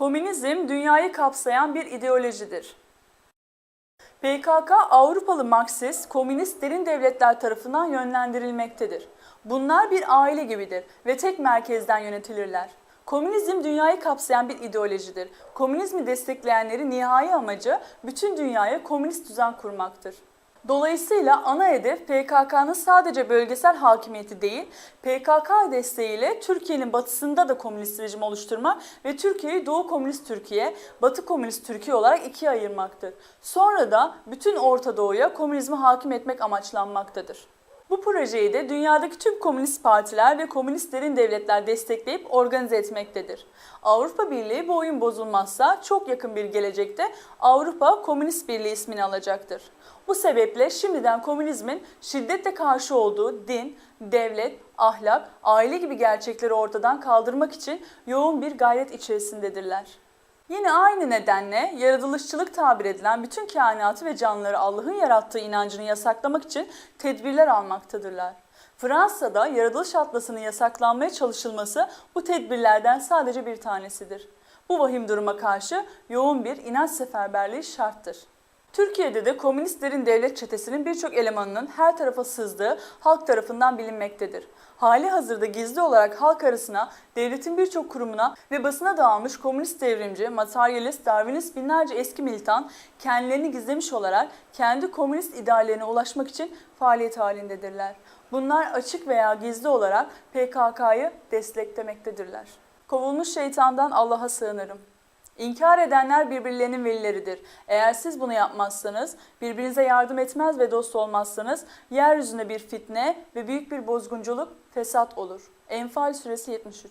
Komünizm dünyayı kapsayan bir ideolojidir. PKK Avrupalı Marksist, komünist derin devletler tarafından yönlendirilmektedir. Bunlar bir aile gibidir ve tek merkezden yönetilirler. Komünizm dünyayı kapsayan bir ideolojidir. Komünizmi destekleyenlerin nihai amacı bütün dünyaya komünist düzen kurmaktır. Dolayısıyla ana hedef PKK'nın sadece bölgesel hakimiyeti değil, PKK desteğiyle Türkiye'nin batısında da komünist rejim oluşturmak ve Türkiye'yi Doğu Komünist Türkiye, Batı Komünist Türkiye olarak ikiye ayırmaktır. Sonra da bütün Orta Doğu'ya komünizmi hakim etmek amaçlanmaktadır. Bu projeyi de dünyadaki tüm komünist partiler ve komünistlerin devletler destekleyip organize etmektedir. Avrupa Birliği bu oyun bozulmazsa çok yakın bir gelecekte Avrupa Komünist Birliği ismini alacaktır. Bu sebeple şimdiden komünizmin şiddetle karşı olduğu din, devlet, ahlak, aile gibi gerçekleri ortadan kaldırmak için yoğun bir gayret içerisindedirler. Yine aynı nedenle yaratılışçılık tabir edilen bütün kainatı ve canlıları Allah'ın yarattığı inancını yasaklamak için tedbirler almaktadırlar. Fransa'da yaratılış atlasının yasaklanmaya çalışılması bu tedbirlerden sadece bir tanesidir. Bu vahim duruma karşı yoğun bir inanç seferberliği şarttır. Türkiye'de de komünistlerin devlet çetesinin birçok elemanının her tarafa sızdığı halk tarafından bilinmektedir. Hali hazırda gizli olarak halk arasına, devletin birçok kurumuna ve basına dağılmış komünist devrimci, materyalist, darwinist binlerce eski militan kendilerini gizlemiş olarak kendi komünist ideallerine ulaşmak için faaliyet halindedirler. Bunlar açık veya gizli olarak PKK'yı desteklemektedirler. Kovulmuş şeytandan Allah'a sığınırım. İnkar edenler birbirlerinin velileridir. Eğer siz bunu yapmazsanız, birbirinize yardım etmez ve dost olmazsanız, yeryüzünde bir fitne ve büyük bir bozgunculuk, fesat olur. Enfal suresi 73